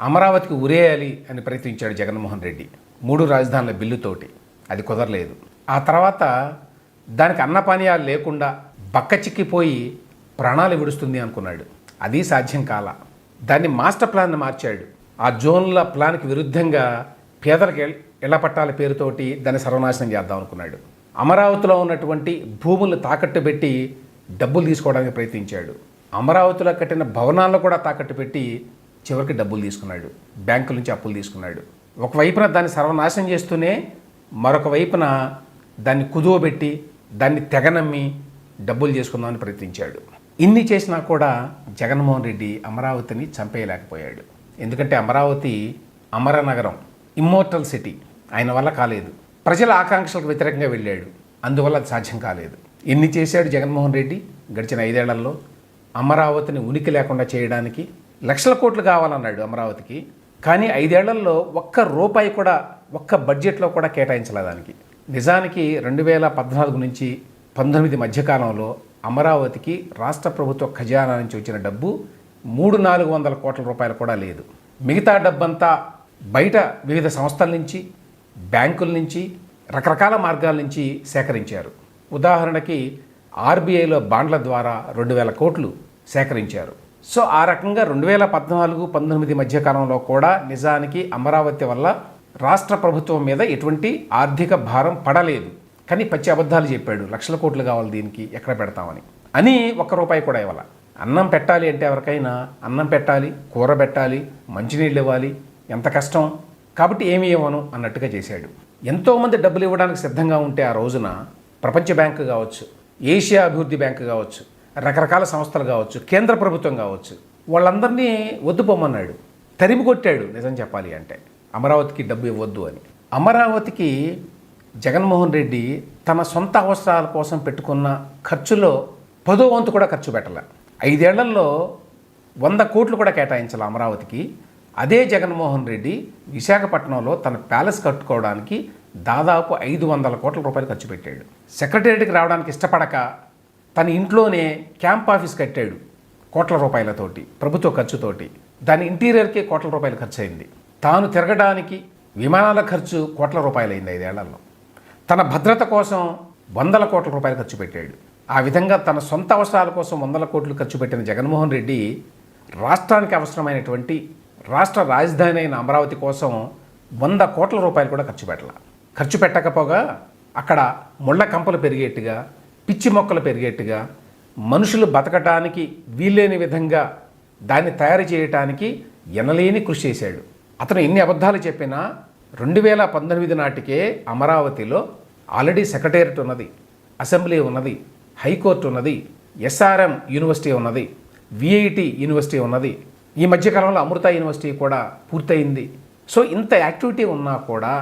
అమరావతికి ఉరేయాలి అని ప్రయత్నించాడు జగన్మోహన్ రెడ్డి మూడు రాజధానుల బిల్లుతోటి. అది కుదరలేదు. ఆ తర్వాత దానికి అన్నపానీయాలు లేకుండా బక్క చిక్కిపోయి ప్రాణాలు విడుస్తుంది అనుకున్నాడు. అది సాధ్యం కాల. దాన్ని మాస్టర్ ప్లాన్ మార్చాడు. ఆ జోన్ల ప్లాన్కి విరుద్ధంగా పేదలకు ఇళ్ళ పట్టాల పేరుతోటి దాన్ని సర్వనాశనం చేద్దాం అనుకున్నాడు. అమరావతిలో ఉన్నటువంటి భూములను తాకట్టు పెట్టి డబ్బులు తీసుకోవడానికి ప్రయత్నించాడు. అమరావతిలో కట్టిన భవనాలను కూడా తాకట్టు పెట్టి చివరికి డబ్బులు తీసుకున్నాడు. బ్యాంకుల నుంచి అప్పులు తీసుకున్నాడు. ఒకవైపున దాన్ని సర్వనాశనం చేస్తూనే మరొక వైపున దాన్ని కుదువబెట్టి దాన్ని తెగనమ్మి డబ్బులు చేసుకుందామని ప్రయత్నించాడు. ఇన్ని చేసినా కూడా జగన్మోహన్ రెడ్డి అమరావతిని చంపేయలేకపోయాడు. ఎందుకంటే అమరావతి అమర నగరం ఇమ్మోర్టల్ సిటీ ఆయన వల్ల కాలేదు. ప్రజల ఆకాంక్షలకు వ్యతిరేకంగా వెళ్ళాడు. అందువల్ల అది సాధ్యం కాలేదు. ఎన్ని చేశాడు జగన్మోహన్ రెడ్డి గడిచిన ఐదేళ్ళలో. అమరావతిని ఉనికి లేకుండా చేయడానికి లక్షల కోట్లు కావాలన్నాడు అమరావతికి. కానీ ఐదేళ్ళలో ఒక్క రూపాయి కూడా ఒక్క బడ్జెట్లో కూడా కేటాయించలేదానికి. నిజానికి రెండు వేల పద్నాలుగు నుంచి పంతొమ్మిది మధ్యకాలంలో అమరావతికి రాష్ట్ర ప్రభుత్వ ఖజానా నుంచి వచ్చిన డబ్బు మూడు నాలుగు వందల కోట్ల రూపాయలు కూడా లేదు. మిగతా డబ్బంతా బయట వివిధ సంస్థల నుంచి బ్యాంకుల నుంచి రకరకాల మార్గాల నుంచి సేకరించారు. ఉదాహరణకి ఆర్బీఐలో బాండ్ల ద్వారా రెండు వేల కోట్లు సేకరించారు. సో ఆ రకంగా రెండు వేల పద్నాలుగు పంతొమ్మిది మధ్యకాలంలో కూడా నిజానికి అమరావతి వల్ల రాష్ట్ర ప్రభుత్వం మీద ఎటువంటి ఆర్థిక భారం పడలేదు. కానీ పచ్చి అబద్ధాలు చెప్పాడు. లక్షల కోట్లు కావాలి దీనికి ఎక్కడ పెడతామని. అని ఒక్క రూపాయి కూడా ఇవ్వాల. అన్నం పెట్టాలి అంటే ఎవరికైనా అన్నం పెట్టాలి కూర పెట్టాలి మంచినీళ్ళు ఇవ్వాలి. ఎంత కష్టం? కాబట్టి ఏమి ఇవ్వను అన్నట్టుగా చేశాడు. ఎంతోమంది డబ్బులు ఇవ్వడానికి సిద్ధంగా ఉంటే ఆ రోజున ప్రపంచ బ్యాంకు కావచ్చు ఏషియా అభివృద్ధి బ్యాంకు కావచ్చు రకరకాల సంస్థలు కావచ్చు కేంద్ర ప్రభుత్వం కావచ్చు వాళ్ళందరినీ వద్దుపోమన్నాడు తరిమి కొట్టాడు నిజం చెప్పాలి అంటే. అమరావతికి డబ్బు ఇవ్వద్దు అని. అమరావతికి జగన్మోహన్ రెడ్డి తన సొంత అవసరాల కోసం పెట్టుకున్న ఖర్చులో పదో వంతు కూడా ఖర్చు పెట్టాల. ఐదేళ్ళలో వంద కోట్లు కూడా కేటాయించాలి అమరావతికి. అదే జగన్మోహన్ రెడ్డి విశాఖపట్నంలో తన ప్యాలెస్ కట్టుకోవడానికి దాదాపు ఐదు వందల కోట్ల రూపాయలు ఖర్చు పెట్టాడు. సెక్రటేరియట్కి రావడానికి ఇష్టపడక తన ఇంట్లోనే క్యాంప్ ఆఫీస్ కట్టాడు కోట్ల రూపాయలతోటి ప్రభుత్వ ఖర్చుతోటి. దాని ఇంటీరియర్కే కోట్ల రూపాయలు ఖర్చు అయింది తాను తిరగడానికి విమానాల ఖర్చు కోట్ల రూపాయలు అయింది ఐదేళ్ళలో. తన భద్రత కోసం వందల కోట్ల రూపాయలు ఖర్చు పెట్టాడు. ఆ విధంగా తన సొంత అవసరాల కోసం వందల కోట్లు ఖర్చు పెట్టిన జగన్మోహన్ రెడ్డి రాష్ట్రానికి అవసరమైనటువంటి రాష్ట్ర రాజధాని అయిన అమరావతి కోసం వంద కోట్ల రూపాయలు కూడా ఖర్చు పెట్టాల. ఖర్చు పెట్టకపోగా అక్కడ ముళ్ళ కంపలు పెరిగేట్టుగా పిచ్చి మొక్కలు పెరిగేట్టుగా మనుషులు బతకటానికి వీల్లేని విధంగా దాన్ని తయారు చేయటానికి ఎనలేని కృషి చేశాడు. అతను ఎన్ని అబద్ధాలు చెప్పినా రెండు వేల పంతొమ్మిది నాటికే అమరావతిలో ఆల్రెడీ సెక్రటేరియట్ ఉన్నది అసెంబ్లీ ఉన్నది హైకోర్టు ఉన్నది ఎస్ఆర్ఎం యూనివర్సిటీ ఉన్నది విఐటి యూనివర్సిటీ ఉన్నది. ఈ మధ్యకాలంలో అమృత యూనివర్సిటీ కూడా పూర్తయింది. సో ఇంత యాక్టివిటీ ఉన్నా కూడా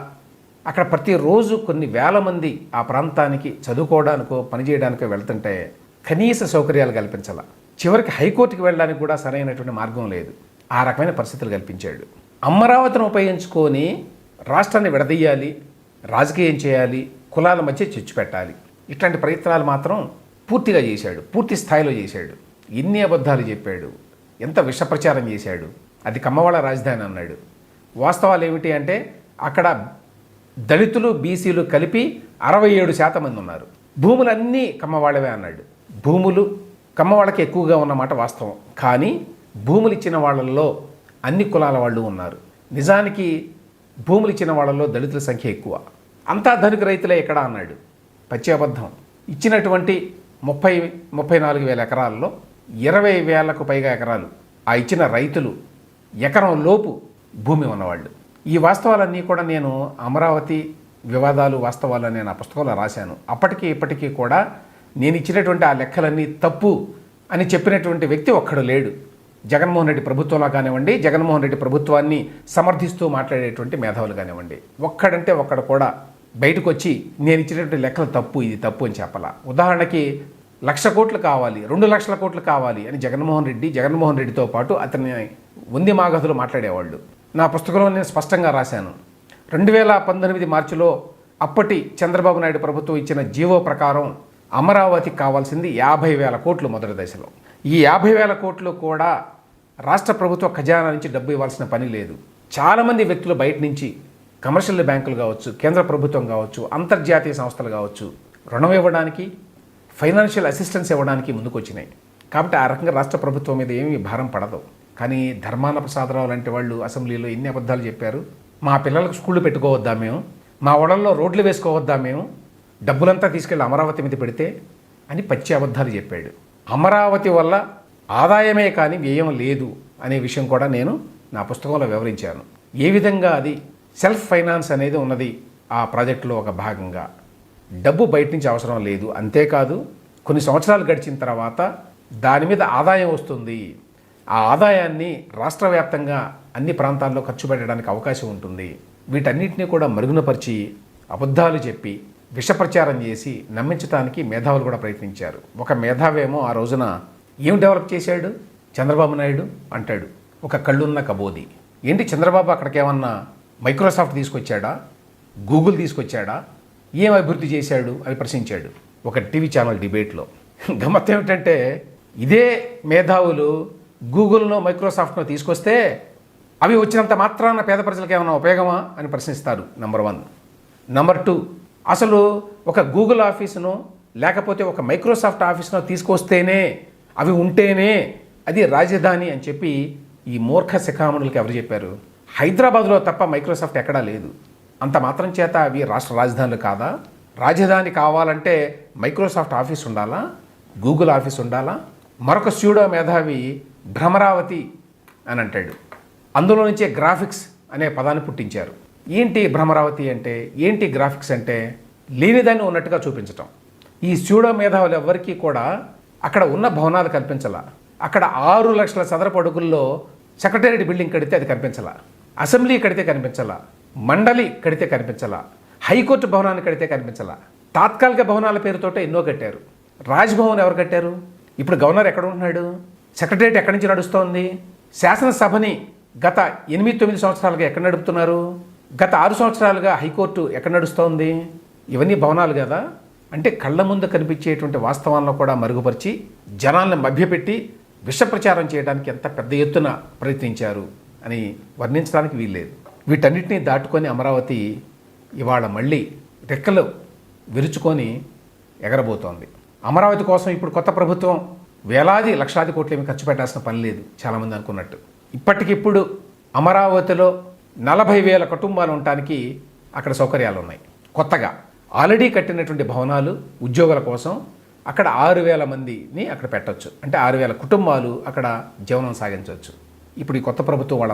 అక్కడ ప్రతిరోజు కొన్ని వేల మంది ఆ ప్రాంతానికి చదువుకోవడానికో పనిచేయడానికో వెళ్తుంటే కనీస సౌకర్యాలు కల్పించాల. చివరికి హైకోర్టుకి వెళ్ళడానికి కూడా సరైనటువంటి మార్గం లేదు. ఆ రకమైన పరిస్థితులు కల్పించాడు. అమరావతిని ఉపయోగించుకొని రాష్ట్రాన్ని విడదీయాలి రాజకీయం చేయాలి కులాల మధ్య చిచ్చు పెట్టాలి. ఇట్లాంటి ప్రయత్నాలు మాత్రం పూర్తిగా చేశాడు పూర్తి స్థాయిలో చేశాడు. ఎన్ని అబద్ధాలు చెప్పాడు ఎంత విషప్రచారం చేశాడు. అది కమ్మవాళ్ళ రాజధాని అన్నాడు. వాస్తవాలు ఏమిటి అంటే అక్కడ దళితులు బీసీలు కలిపి అరవై ఏడు శాతం మంది ఉన్నారు. భూములన్నీ కమ్మవాళ్ళవే అన్నాడు. భూములు కమ్మవాళ్ళకి ఎక్కువగా ఉన్నమాట వాస్తవం. కానీ భూములు ఇచ్చిన వాళ్ళల్లో అన్ని కులాల వాళ్ళు ఉన్నారు. నిజానికి భూములు ఇచ్చిన వాళ్ళల్లో దళితుల సంఖ్య ఎక్కువ. అంతా ధనిక రైతులే ఎక్కడ అన్నాడు. పచ్చి అబద్ధం. ఇచ్చినటువంటి ముప్పై ముప్పై నాలుగు వేల ఎకరాల్లో ఇరవై వేలకు పైగా ఎకరాలు ఆ ఇచ్చిన రైతులు ఎకరం లోపు భూమి ఉన్నవాళ్ళు. ఈ వాస్తవాలన్నీ కూడా నేను అమరావతి వివాదాలు వాస్తవాలు అనే నా పుస్తకంలో రాశాను. అప్పటికి ఇప్పటికీ కూడా నేను ఇచ్చినటువంటి ఆ లెక్కలన్నీ తప్పు అని చెప్పినటువంటి వ్యక్తి ఒక్కడు లేడు. జగన్మోహన్ రెడ్డి ప్రభుత్వంలో కానివ్వండి జగన్మోహన్ రెడ్డి ప్రభుత్వాన్ని సమర్థిస్తూ మాట్లాడేటువంటి మేధావులు కానివ్వండి ఒక్కడంటే ఒక్కడు కూడా బయటకు వచ్చి నేను ఇచ్చినటువంటి లెక్కలు తప్పు ఇది తప్పు అని చెప్పాల. ఉదాహరణకి లక్ష కోట్లు కావాలి రెండు లక్షల కోట్లు కావాలి అని జగన్మోహన్ రెడ్డి జగన్మోహన్ రెడ్డితో పాటు అతని ఉంది మాగధులు మాట్లాడేవాళ్ళు. నా పుస్తకంలో నేను స్పష్టంగా రాశాను. రెండు వేల పంతొమ్మిది మార్చిలో అప్పటి చంద్రబాబు నాయుడు ప్రభుత్వం ఇచ్చిన జీవో ప్రకారం అమరావతికి కావాల్సింది యాభై వేల కోట్లు మొదటి దశలో. ఈ యాభై వేల కోట్లు కూడా రాష్ట్ర ప్రభుత్వ ఖజానా నుంచి డబ్బు ఇవ్వాల్సిన పని లేదు. చాలామంది వ్యక్తులు బయట నుంచి కమర్షియల్ బ్యాంకులు కావచ్చు కేంద్ర ప్రభుత్వం కావచ్చు అంతర్జాతీయ సంస్థలు కావచ్చు రుణం ఇవ్వడానికి ఫైనాన్షియల్ అసిస్టెన్స్ ఇవ్వడానికి ముందుకొచ్చినాయి. కాబట్టి ఆ రకంగా రాష్ట్ర ప్రభుత్వం మీద ఏమీ భారం పడదు. కానీ ధర్మాన ప్రసాదరావు లాంటి వాళ్ళు అసెంబ్లీలో ఎన్ని అబద్ధాలు చెప్పారు? మా పిల్లలకు స్కూళ్ళు పెట్టుకోవద్దా మేము? మా ఓడల్లో రోడ్లు వేసుకోవద్దా మేము? డబ్బులంతా తీసుకెళ్ళి అమరావతి మీద పెడితే అని పచ్చి అబద్ధాలు చెప్పాడు. అమరావతి వల్ల ఆదాయమే కానీ వ్యయం లేదు అనే విషయం కూడా నేను నా పుస్తకంలో వివరించాను. ఏ విధంగా అది సెల్ఫ్ ఫైనాన్స్ అనేది ఉన్నది ఆ ప్రాజెక్టులో ఒక భాగంగా. డబ్బు బయట నుంచి అవసరం లేదు. అంతేకాదు కొన్ని సంవత్సరాలు గడిచిన తర్వాత దాని మీద ఆదాయం వస్తుంది. ఆ ఆదాయాన్ని రాష్ట్ర వ్యాప్తంగా అన్ని ప్రాంతాల్లో ఖర్చు పెట్టడానికి అవకాశం ఉంటుంది. వీటన్నిటిని కూడా మరుగునపరిచి అబద్ధాలు చెప్పి విషప్రచారం చేసి నమ్మించడానికి మేధావులు కూడా ప్రయత్నించారు. ఒక మేధావేమో ఆ రోజున ఏం డెవలప్ చేశాడు? చంద్రబాబు నాయుడు అంటాడు. ఒక కళ్ళున్న కబోది. ఏంటి చంద్రబాబు అక్కడికేమన్నా మైక్రోసాఫ్ట్ తీసుకొచ్చాడా? గూగుల్ తీసుకొచ్చాడా? ఏం అభివృద్ధి చేశాడు? అని ప్రశ్నించాడు ఒక టీవీ ఛానల్ డిబేట్లో. గమ్మత్ ఏమిటంటే ఇదే మేధావులు గూగుల్ను మైక్రోసాఫ్ట్ను తీసుకొస్తే అవి వచ్చినంత మాత్రాన పేద ప్రజలకు ఏమైనా ఉపయోగమా అని ప్రశ్నిస్తారు నంబర్ వన్ నంబర్ టూ అసలు ఒక గూగుల్ ఆఫీసును లేకపోతే ఒక మైక్రోసాఫ్ట్ ఆఫీసును తీసుకొస్తేనే అవి ఉంటేనే అది రాజధాని అని చెప్పి ఈ మూర్ఖ శిఖామణులకి ఎవరు చెప్పారు? హైదరాబాద్లో తప్ప మైక్రోసాఫ్ట్ ఎక్కడా లేదు. అంత మాత్రం చేత అవి రాష్ట్ర రాజధానులు కాదా? రాజధాని కావాలంటే మైక్రోసాఫ్ట్ ఆఫీస్ ఉండాలా? గూగుల్ ఆఫీస్ ఉండాలా? మరొక స్యూడో మేధావి భ్రమరావతి అని అంటాడు. అందులో నుంచే గ్రాఫిక్స్ అనే పదాన్ని పుట్టించారు. ఏంటి భ్రమరావతి అంటే? ఏంటి గ్రాఫిక్స్ అంటే? లేనిదాన్ని ఉన్నట్టుగా చూపించటం. ఈ సూడో మేధావులు ఎవ్వరికీ కూడా అక్కడ ఉన్న భవనాలు కల్పించాల అక్కడ ఆరు లక్షల చదరపు అడుగుల్లో సెక్రటేరియట్ బిల్డింగ్ కడితే అది కనిపించాల. అసెంబ్లీ కడితే కనిపించాల. మండలి కడితే కనిపించాల. హైకోర్టు భవనాన్ని కడితే కనిపించాల. తాత్కాలిక భవనాల పేరుతోటే ఎన్నో కట్టారు. రాజ్భవన్ ఎవరు కట్టారు? ఇప్పుడు గవర్నర్ ఎక్కడ ఉంటున్నాడు? సెక్రటేరియట్ ఎక్కడి నుంచి నడుస్తోంది? శాసనసభని గత ఎనిమిది తొమ్మిది సంవత్సరాలుగా ఎక్కడ నడుపుతున్నారు? గత ఆరు సంవత్సరాలుగా హైకోర్టు ఎక్కడ నడుస్తోంది? ఇవన్నీ భవనాలు కదా? అంటే కళ్ళ ముందు కనిపించేటువంటి వాస్తవాలను కూడా మరుగుపరిచి జనాలను మభ్యపెట్టి విషప్రచారం చేయడానికి ఎంత పెద్ద ఎత్తున ప్రయత్నించారు అని వర్ణించడానికి వీల్లేదు. వీటన్నిటిని దాటుకొని అమరావతి ఇవాళ మళ్ళీ రెక్కలు విరుచుకొని ఎగరబోతోంది. అమరావతి కోసం ఇప్పుడు కొత్త ప్రభుత్వం వేలాది లక్షలాది కోట్లు ఏమి ఖర్చు పెట్టాల్సిన పని లేదు చాలామంది అనుకున్నట్టు. ఇప్పటికిప్పుడు అమరావతిలో నలభై వేల కుటుంబాలు ఉండటానికి అక్కడ సౌకర్యాలు ఉన్నాయి కొత్తగా ఆల్రెడీ కట్టినటువంటి భవనాలు ఉద్యోగుల కోసం అక్కడ ఆరు వేల మందిని అక్కడ పెట్టవచ్చు అంటే ఆరు వేల కుటుంబాలు అక్కడ జీవనం సాగించవచ్చు ఇప్పుడు ఈ కొత్త ప్రభుత్వం వాళ్ళందరూ